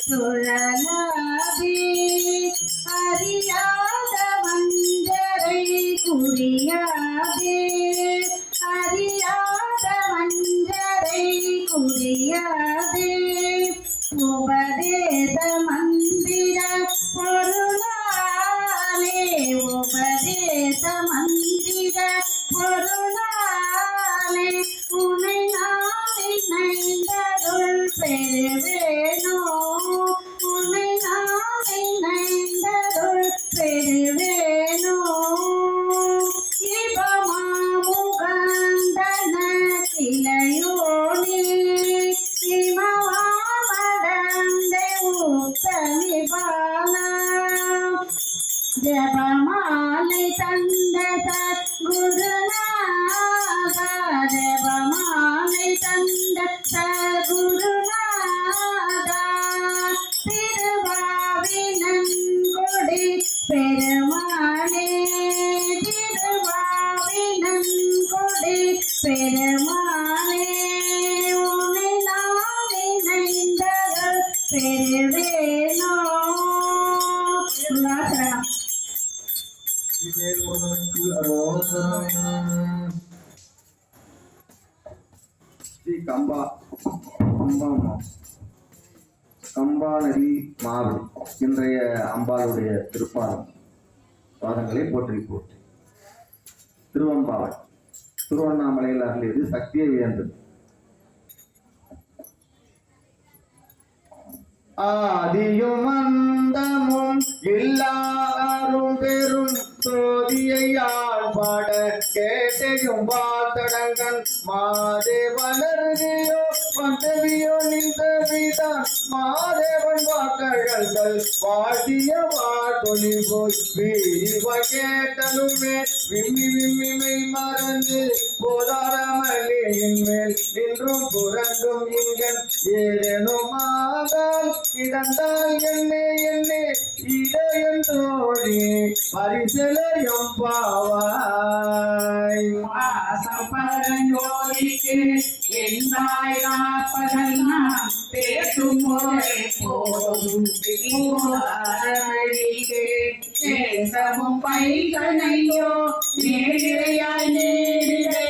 சுழலாதே கம்பா கம்பா மா- கம்பா நதி மாவு இன்றைய அம்பாளுடைய திருப்பாதம். பாதங்களை போற்றி போற்றி. திருவம்பாவை திருவண்ணாமலையில் அருளியது சக்தியை வியந்தது. ஆதியும் அந்தமும் எல்லாரும் பெரும் சோதியை பாட கேட்டையும் பார்த்தடங்கன் மாதேவனருகையோ பந்தவியோ நின்றவிதான் மாதேவன் வாக்கழல்கள் வாடிய வாட்டொலி போய் வீவ கேட்டலுமே விம்மி விம்மி மெய் மறந்து போதா போதாரமலையின் மேல் இன்றும் புறங்கும் இங்கன் ஏதேனுமாகால் கிடந்தால் என்னே என்னே இதயம் தோழி பரிசலையும் பாவாய். வாசப்பரஞ்சோதிக்கு என்னாய் காப்பதெல்லாம் பேசும் முறை போதும் தேசமும் பைகனையோ நேரிழையாய் நேரிழை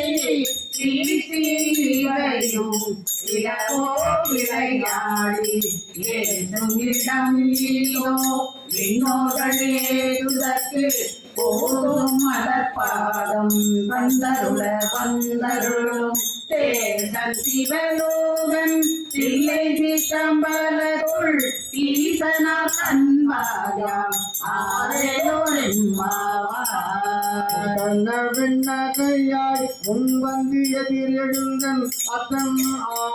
வீசியும் இளவோ விளையாடி ஏதும் இடம் இல்லோ விண்ணோர்களேதுதற்கு போதும் மலர்பாதம் வந்தருள வந்தருளும். தேர்தல் சிவலோகன் தில்லை சிதம்பரத்துள் ஈசனா கண்பாயாம் ஆரேலோரெம்பாவாய் கண்ண வெண்ணகையாய் முன்வந்து எதிரெழுந்தன் அத்தன்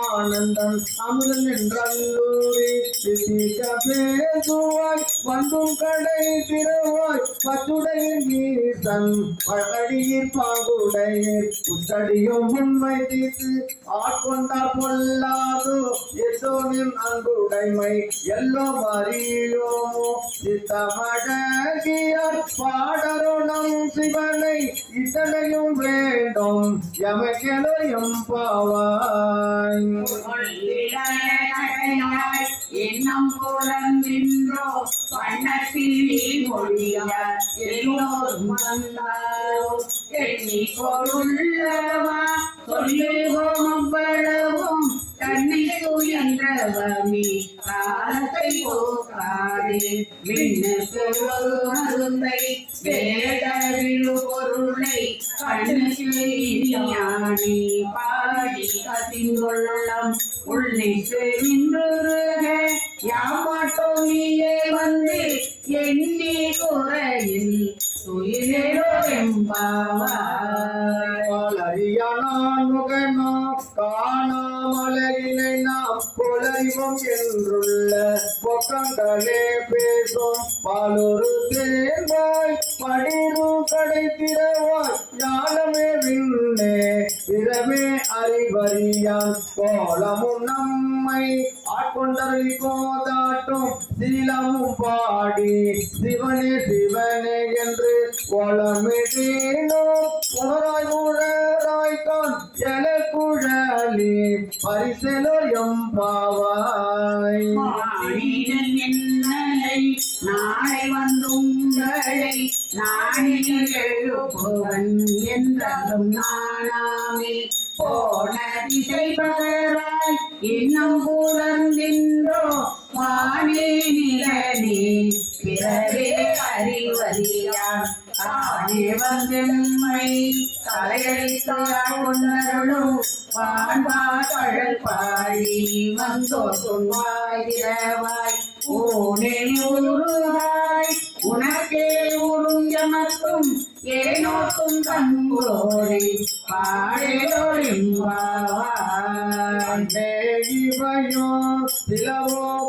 ஆனந்தன் அமுதன் என்றல்லூரி சித்திக்க பேசுவாய் வந்தும் கடை திறவாய் பத்துடை ஈசன் பழடியில் பாகுடை புத்தடியும் உண்மை தீர்த்து ஆட்கொண்டால் பொல்லாதோ? எதோனின் அன்புடைமை எல்லோ அறியோமோ பாடரோ நம் சிவனை இத்தனையும் வேண்டும். எமக்கெலையும் பாவாய். இன்னும் புலந்தின்றோ பண்ணத்தில் மொழியார் எல்லோரும் வந்தாரோ? எண்ணி பொருள்ளவா சொல்லுவோம் அவ்வளவும் தன்னை துயன்றவமி காலத்தை போக்காதே. விண்ணுக்கு ஒரு பொருளை கண்ணுக்கு பாடி கசிந்துள்ளம் உள்ளிட்டு நின்றுருக யாமாட்டோம் நீயே வந்து எண்ணி குறையில். துயிலோ எம்பாவா చంద్రుడు எழுப்புவன் என்றதும் நானாமே. போன திசை பகராய் இன்னும் புலர்ந்தின்றோ. வானே நிலனே பிறவே அறிவறியான் தானே வந்தெம்மை தலையடித்தார் கொண்டருளும் வான்பா கடல் பாடி வந்தோ சொன்னாயிரவாய் ஊனே உருவாய் உனக்கே உருஞ்சமக்கும் ஏனோக்கும் தம்போரை பாடேயோரிம்பாவாய் தேகிவையோ சிலவோ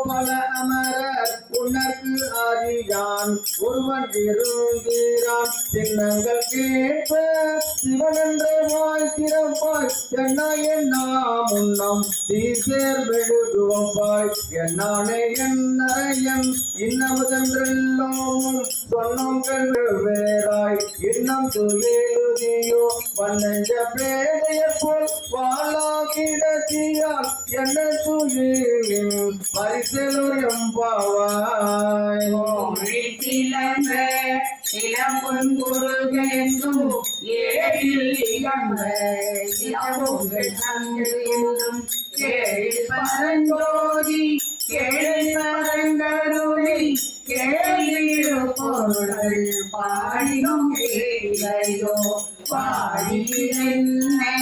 பல அமரர் உனக்கு அறியான் ஒருவன் இருந்தீரான் சின்னங்கள் கேட்ப சிவனென்ற வாய் திறப்பாய். என்ன என்ன முன்னம் தீசேர் வெழுகுவப்பாய் என்னானே என்னரையன் இன்னமுதென்றெல்லாம் சொன்னங்கள் வேறாய். இன்னம் துயிலுதியோ வண்ணஞ்ச பேதைய போல் வாழாகிடத்தியான் என்ன துயிலின் பரிசலூர் எம்பாவாய். சிலம்ப இளம்பொன் குருகெங்கும் ஏழில் இளம்ப இளம்பொங்கள் சங்கும் கேள் பரஞ்சோதி கேள் பரங்கருளை கேளிரு பொருள் பாடினும் பாடினே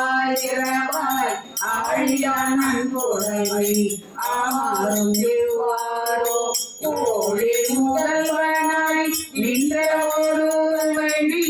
உறக்கமுமாயிரவாய் ஆழியான் அன்புடைமை ஆமாறும் இவ்வாறோ கோழி முதல்வனாய் நின்ற ஒரு வழி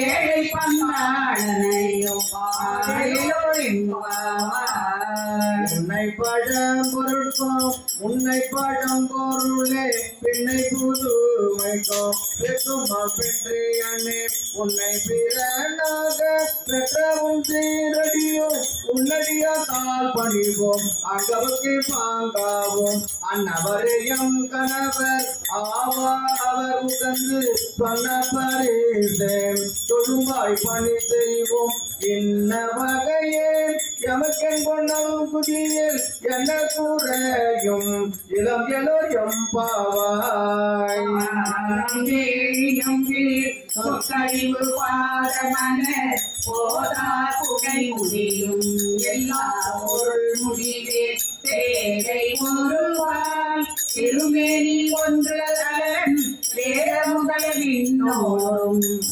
ஏழை பன்னாடனையோ பாடையோ என்பாவாய் உன்னை பழம் பொருட்கோ உன்னை பாடம் பொருளே பின்னை புதுமைக்கும் பெற்றும் பெற்றியனே உன்னை பிறனாக பெற்றவும் சீரடியோ உன்னடியா கால் பணிவோம். அங்கவுக்கு பாங்காவோம். அன்னவரையும் கணவர் ஆவா அவர் உகந்து சொன்ன பரிசேம் தொழும்பாய் பணி செய்வோம். என்ன வகையே எமக்கென் கொண்டவும் புதியில் என்ன கூறையும் இளம் எல்லோரும் பாவாய். சொற்கழிவு பாதமன போதா புகை முடியும். எல்லா பொருள் முடிவே தேவை ஒருவாய் திருமேனி ஒன்று அலன் வேத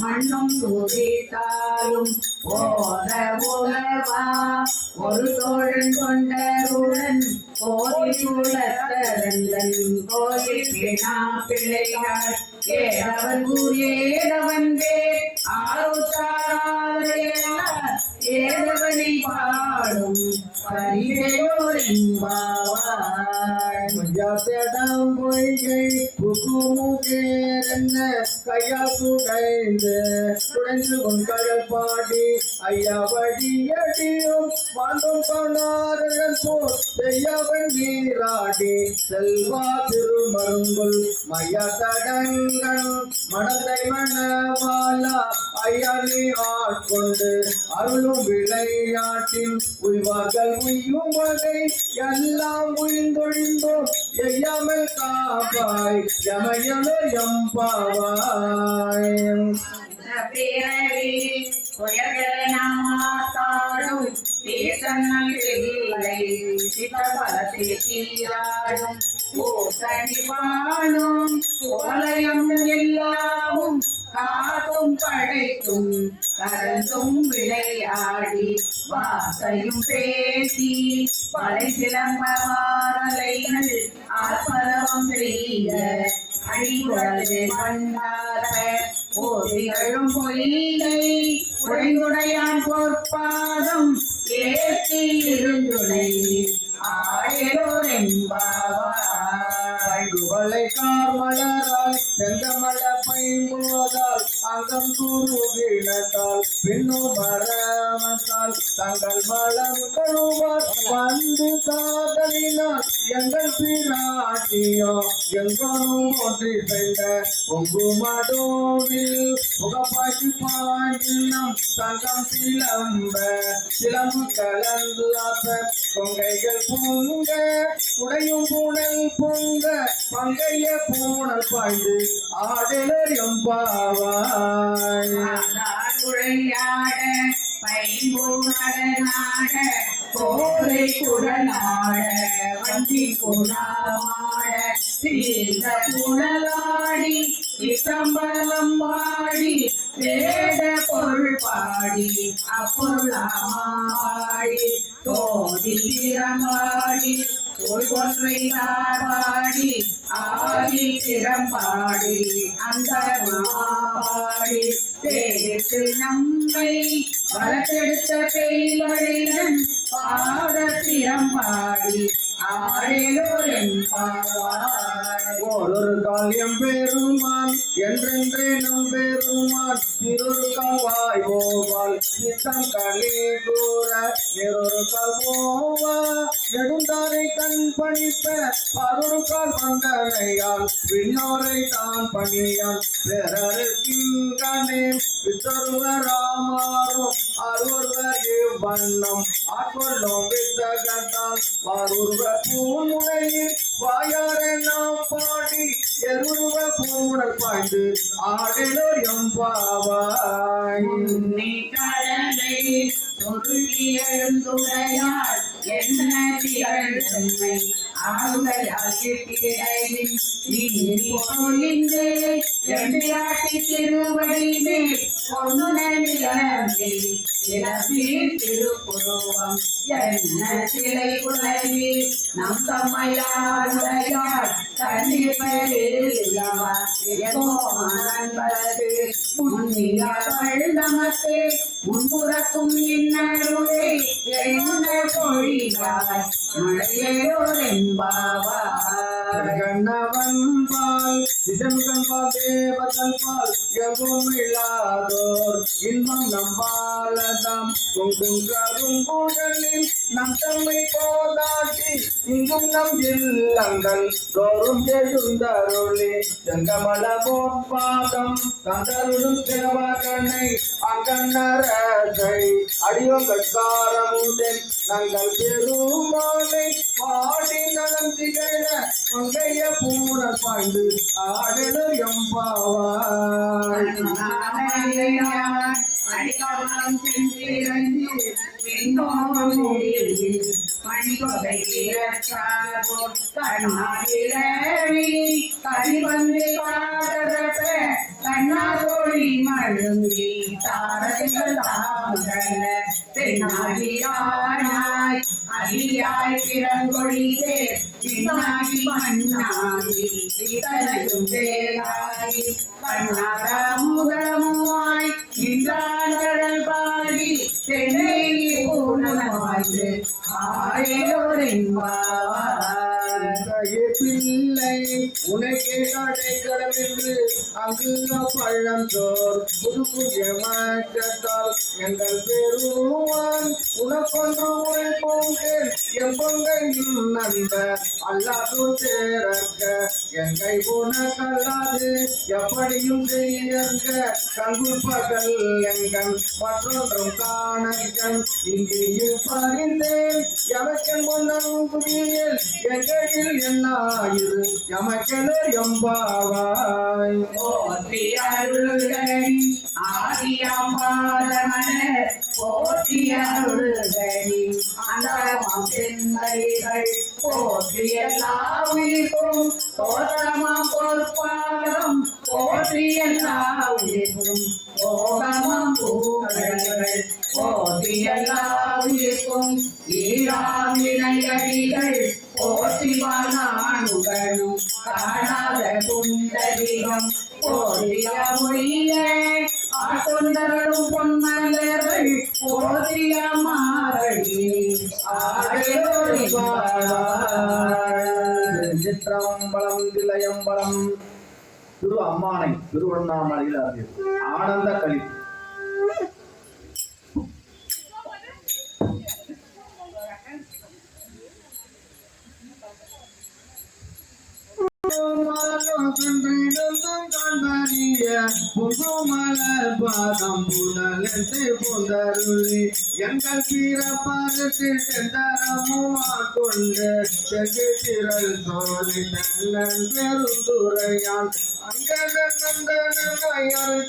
மண்ணும் துதித்தாலும் போத உலவா ஒரு தோழன் கொண்டருடன் கோயில் குலத்தரந்தன் கோயில் பிணா பிள்ளையார். ஏறவன் ஏறவன் பேர்? ஆறுத்தாராலையெல்லாம் ஏறவனை பாடும் பரிசோரிம்பாவாய் பொய்கை புகுமுகேரென்ன கையால் குடைந்து குடைந்து உங்கள் பாடி ஐயா வடியடியும் வாழ்ந்தும் கொண்டார்கள் போல் செய்யவன் நீராடி செல்வா திருமருங்குள் மையா தடங்கள் மனதை மணவாலா ஐயா நீ ஆட்கொண்டு அருளும் விளையாட்டின் உய்வார்கள் உய்யும் வகை எல்லாம் உயிர்ந்தொழிந்தோம் எய்யாமல் காப்பாய். எமையலோ எம்பாவாய். பிறவி உயர்களை கோலயம் எல்லாமும் காதும் படைக்கும் கரந்தும் விளையாடி வாசையும் பேசி பலை சிலம்ப வாரலைகள் ஆத்மரவம் செய்ய அழிவுடலே கண்டார போதிகளும் பொய்கை உடைந்துடையான் பொற்பாதம் ஏற்றி இருந்துடை ஆயிரோரெம்பாவாய் குவளை கார்மலரால் செங்கமல பைம்புவதால் அங்கம் குருகினத்தால் பின்னு மரமத்தால் தங்கள் மலம் கழுவார் வந்து காதலினால் எங்கள் பிராட்டியோ எங்கனும் ஒன்று செய்த பொங்குமடோவில் புகப்பாட்டி பாண்டினம் தங்கம் சிலம்ப சிலம்பு கலந்து ஆப்ப கொங்கைகள் பொங்க உடையும் பூனல் பொங்க மங்கைய பூனல் பாய்ந்து ஆடலர் எம்பாவாய். உழையாட பைம்பூனடனாட கோரை குடலாட வண்டி குணாமாட தீர்ந்த குணலாடி இசம்பலம் பாடி வேத பொருள் பாடி அப்பொருளாடி பரொரு கால் வந்தனையால் விண்ணோரை தான் பணியான் பிறருக்கின்றனே வித்தருவராமாறும் அருவர் இவ்வண்ணம் ஆட்கொள்ளும் வித்தகத்தான் வாருருவ பூமுனையில் வாயார நாம் பாடி எருருவ பூணல் பாய்ந்து ஆடிலோ எம்பாவாய் நீ கடலை எழுந்துடையாள். என்ன திகழ்ந்தன்மை ஆளுகையால் கிட்டிடையின் நீ பொழிந்தே எம்பியாட்டி திருவடிவே பொன்னுணர்ந்தே திருப்புருவம் என்ன சிலை குலவி நம் தம்மையாருடைய நமக்கு முன்புறக்கும் இன்னருளே என்ன பொழிவாய் மழையோ எழுந்தருளி செங்கமல பாதம் கந்தருளும் சிவகனை அங்கன்னரசை அடியோங்கள் நங்கள் பெருமானை பாடி நலம் திகழ மங்கைய பூர பாண்டு ஆடலும் எம்பாவாய். அடிக்காலம் சென்றிருந்து மணிகொடை கண்ணாடி கடிவந்து காதரப்ப கண்ணாதோழி மழுங்கி தாரதிகள் பெண்ணாடியானாய் அடியாய் பிறங்கொழிதே பின்னாடி மண்ணாடி இதனையும் வேலாய் கண்ணாரமுதமுமாய் நின்றான் கடல் பாடி தென்னை பூனமாய்ந்து ஆயோரென்பாவாய் பிள்ளை உனக்கே கடை கடமென்று அங்கு பள்ளம் சோர் புது புதிய மாற்றத்தால் எங்கள் பெருமான் உனக்கொன்று உரை பொங்கல் எப்பொங்கையும் நண்ப அல்லாது சேரக்க எங்கை உனக்கல்லாது எப்படியும் செய்யங்க. கங்கு பகல் எங்கள் மற்றொன்றும் காணங்கள் இங்கேயும் பறிந்தேன் எமக்கன் முன்னும் புதியில் எங்களில் என்னாயிரு? எமக்கென எம்பாவாய் போற்றி அருள்கணி ஆதியாம்பாதமன போற்றி அருள்கணி அந்தமாம் செந்தைகள் போற்றி எல்லா உயிர்க்கும் தோற்றமாம் பொற்பாதம் போற்றி எல்லா உயிர்க்கும் போகமாம் பூக்கள் போற்றி எல்லா உயிர்க்கும் ஈராவினையடிகள் புங்குமலர் பாதம் புனலென்று புந்தருளி எங்கள் பிறப்பருக்கு செந்தரமும் ஆட்கொண்டு செகு திரள் தோழி தன்னன் பெருந்துரையான் அங்கனந்தனையர்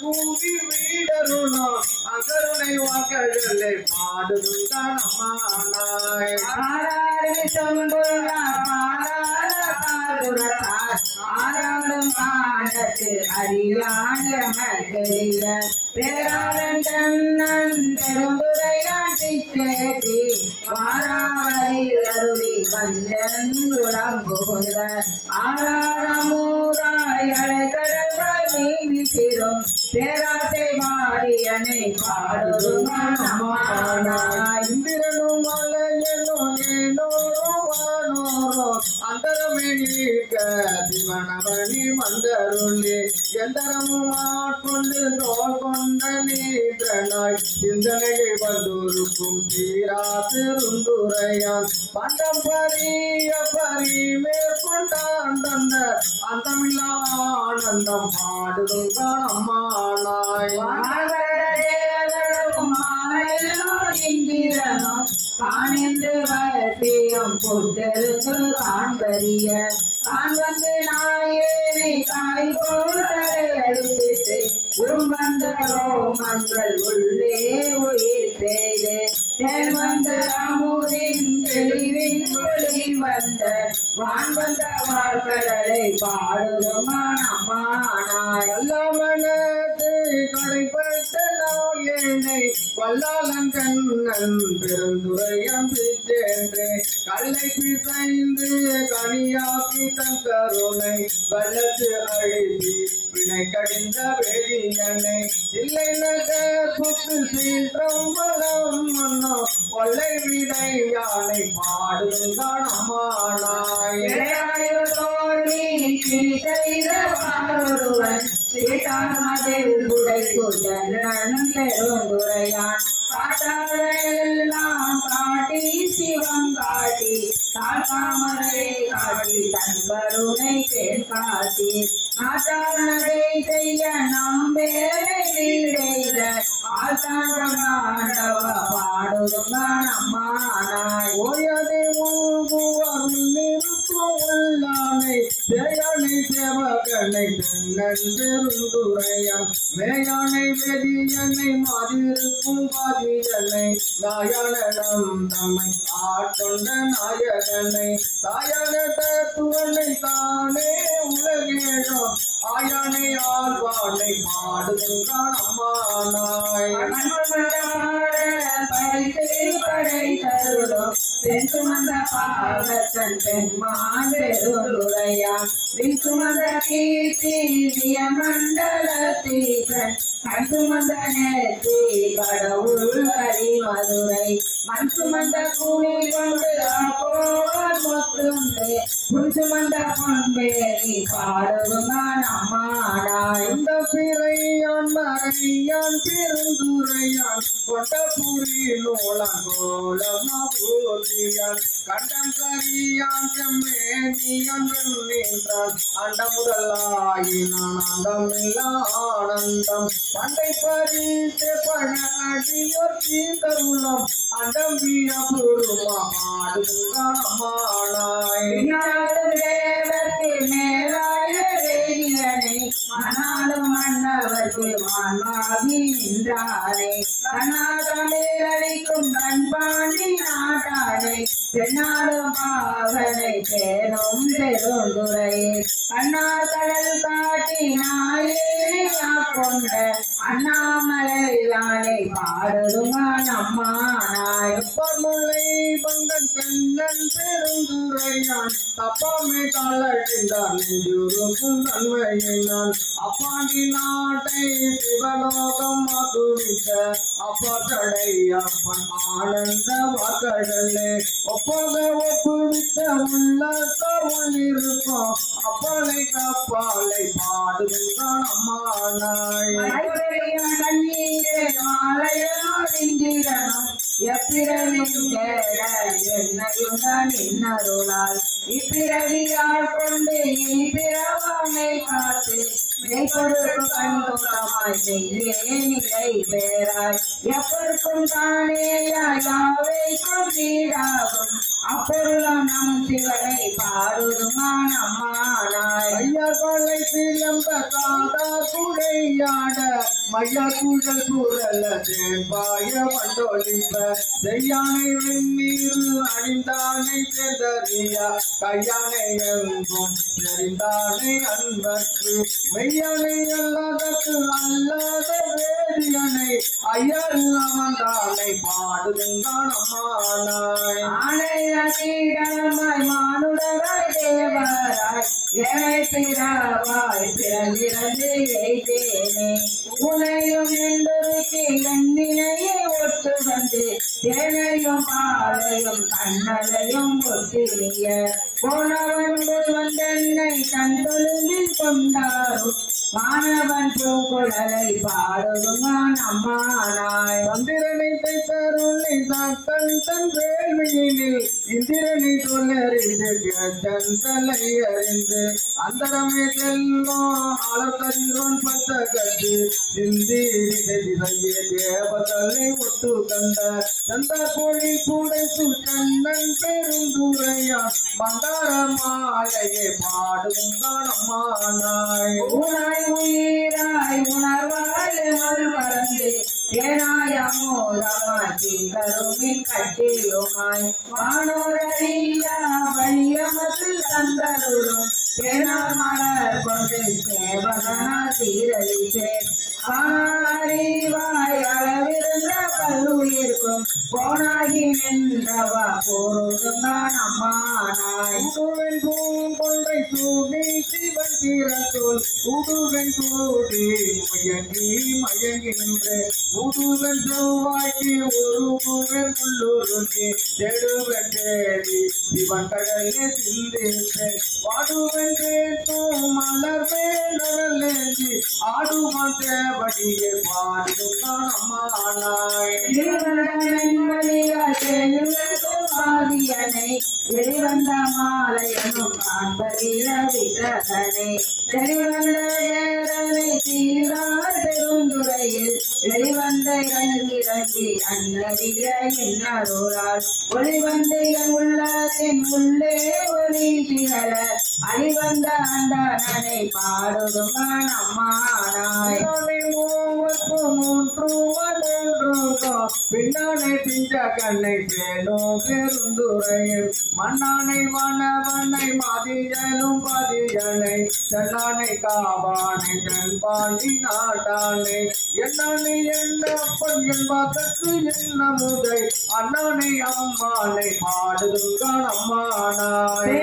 கூவி வீடருணோ அகருணை வாக்கடலை பாடுதுதான் அம்மானாய் ஆராடி தொண்டுள்ளார் பாராத பாதுரத்தார் ஆராடும் ஆண்டத்து அறியாண்ட மக்களில பேராளன் வாராவரி அருளி வந்தன் உடம்புகுந்த ஆராரமூராய் அலைக்கடல்கள் மீதி பேராசை இந்திரனும் மலையனும் ஏனோ தீர்க்க நீக்க திவனவனி மந்தருளி எந்தரமும் ஆட்கொண்டு தோல் கொண்ட நீற்றனாய் சிந்தனையை வந்தொருக்கும் தீரா திருந்துரையான் பண்டம் பரிய பரி மேற்கொண்டான் தந்த அந்தமில்லா ஆனந்தம் பாடுதும் அம்மானாய் காணிந்து வசியம் பொட்டருக்கு காண்பறிய. நான் வந்து நாயேனை காய் போட்டரை அழித்து ரோமங்கள் உள்ளே உயிர் செய்து தேர்வந்த அமுதின் தெளிவின் ஒளி வந்த வான் வந்த வாழ்க்கடலை பாடுதும் கடைப்பட்ட நாயனை வல்லாளன் கண்ணன் பெருந்துரையம் பிச்சேன்று கல்லை பிசைந்து கனியாக்கி தன் கருணை வல்லத்து அழிதி வினை கடிந்த வேதியனை. இல்லை நகர் சீற்றம் வளம் மன்னோ கொள்ளை விடை யானை அம்மானாய் காட்டாளெல்லாம் காட்டி சிவம் காட்டி தாழ்காமரை காட்டி தன் கருணை கேள் காட்டி செய்ய நாம் வேலை வீடைத ஆசாண்டவ பாடுதும் அம்மானாய் ஓயதை மூகுவர் நிற்கும் உள்ளானை தேயானை சேவகனை தென்னன் மேயானை வெதியனை மாதிருக்கும் பாதியனை நாயனம் தம்மை ஆட்கொண்ட நாயகனை. தாயான தத்துவனை தானே உலகேழோ ஆயானை ஆழ்வானை பாடுகின்றான் அம்மானாய். பெண்சுமந்த பாவத்தன் பெண்மாண்டெருளுடையான் விசுமந்த கீர்த்தி மண்டலத்தீசன் கண் சுமந்த நேர்த்தி கடவுள் கரி மதுரை மண் சுமந்த கூலி கொண்டு அப்போர் மொத்துண்டு புன் சுமந்த பொன்பேரி பாடுவும் நான் இந்த பிறையான் மறையான் பெருந்துரையான் போதியான் கண்டம் கரியான் செம்மேனியான் நின்றான். அண்ட முதலாயினான் அண்டமில்லா ஆனந்தம். பண்டை பறித்து பண அடியோர் தீந்தருளம் அண்டம் வீர புருமா பாடுங்காமானாய் தேவத்தை மேலாய ஆனாலும் மணாலும் மன்னவர்க்கு மான்மாகி நின்றானே அழைக்கும் நண்பாண்டி நாட்டானே பெண்ணாலும் பாவனை பேரும் பெருந்துரையே அண்ணா கடல் காட்டி நாயே கொண்ட அண்ணாமலை யானை பாடுமா நம்மானாய் முல்லை பங்கன் பெருந்துரையான். தப்பாமை காலடிந்தான் நெஞ்சுருக்கும் தன்மையினான் அப்பாண்டி நாட்டை சிவலோகம் மகுவித்த அப்பா அப்பன் ஆனந்த வாக்கடலே ஒப்பக ஒப்புவித்த உள்ளத்த உள்ளிருக்கும் அப்பனை கப்பாலை பாடுகிறான் அம்மானாய். மலையுடைய மாலையா மாலையோடிஞ்சிடணும் எப்பிறவியும் தேட என்னையுடன் இன்னருளால் இப்பிறவியால் கொண்டு இப்பிறவாமை காத்து மெய்ப்பொருளுக்கு கண் தோற்றமாய் செய்யே நிலை பேராய் எப்பொருக்கும் தானேயாய் யாவைக்கும் வீடாகும் அப்பொருளாம் நம் சிவனை பாடுதுமா நம்மானாய் ஐயர்களை சிலம்ப காதா குடையாட மையக்குழல் குரல தேம்பாய வண்டொழிப்ப செய்யானை வெந்நீர் அணிந்தானை செதறியா கையானை எங்கும் தெரிந்தானை அன்பர்க்கு. மெய்யானை அல்லாதற்கு அல்லாத வேதியனை. ஐயர் அமர்ந்தானை பாடுதுங்கான் அம்மானாய். ஆணையமாய் மானுடராய் தேவராய். ஏழை பிறவாய் பிறந்திருந்து எய்தேனே உனையும் என்றொருக்கு எண்ணினையே ஒட்டு வந்து தேனையும் பாலையும் கண்ணலையும் ஒட்டிய போனவன் வந்தென்னை தன் தொழும்பில் கொண்டாரும் மாணவன் பூங்குழலை பாடுதுமா அம்மானாய். மந்திரனை தைத்தருளை தன் தன் வேள்வியினில் இந்திரனை சொல்லறிந்து கேட்டன் தலை அறிந்து அந்தரமே செல்லும் ஆளக்கதிரோன் பத்த கட்டு சிந்தி திசையே தேவதலை ஒட்டு கண்ட தந்த கோழி கூடை சுச்சன்னன் பெருந்துரையா மந்தார மாலையே மாலையை பாடுங்கானம்மானாய் ஊனாய் உயிராய் உணர்வாய் மறு மறந்து ஏனாயமோதமாட்டி கருமின் கட்டியுமாய் வானோரறியா வழியமத்து தந்தருளும் ஏனார் மலர் கொண்டு சேவகனா சீரழித்தே அறிவாய் அளவிருந்த பல்லுயிருக்கும் போனாகி நின்றவா போருதுங்கான் அம்மானாய். உடுவன் பூங்கொண்டை சீரத்தோல் திறத்தோல் உடுவன் கூடி முயங்கி மயங்கின்ற நின்று உடுவன் செவ்வாய்க்கு ஒருவன் உள்ளூருக்கு தெடுவன் தேடி சிவன் கடலே சிந்திப்பேன் வாடுவன் கேட்டும் மலர் மேலி ஆடுவன் தேவடியே பாடுதான் அம்மானாய். ஆதியனை மாலையனும் காண்பறிய விக்கிரகனை வெளிவந்த ஏரனை சீரார் பெருந்துறையில் வெளிவந்த இறங்கி அன்னறிய என்னருளால் ஒளிவந்த என் உள்ளத்தின் உள்ளே ஒளி திகழ அறிவந்த அண்டனை பாடுதுமான் அம்மானாய் பின்னானை மூன்று பின்னானை பிஞ்ச கண்ணை பேர் தன்னானை காவானை தென்பாண்டி நாட்டானை. என்னானை என்னப்பன் என்பதற்கு என்ன முதை அண்ணானை அம்மானை பாடுதுங்கான் அம்மானாய்.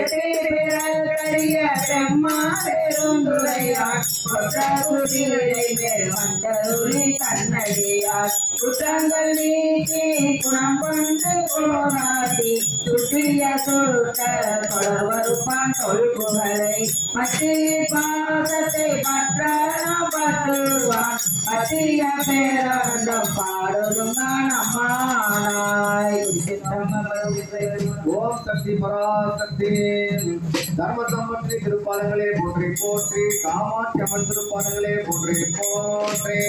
குற்றங்கள் நீக்கி குணம் கொண்டு போராட்டி சுற்றிய மத்திய பாதத்தை பற்றுவான் பற்றிய பேரண்டம் பாடுதும் அம்மானாய் ஓம் சக்தி பராசக்தி. தர்ம சம்பந்தி திருப்பாதங்களே போற்றி போற்றி காமாட்சி அம்மன் திருப்பாடங்களே போற்றி போற்றி.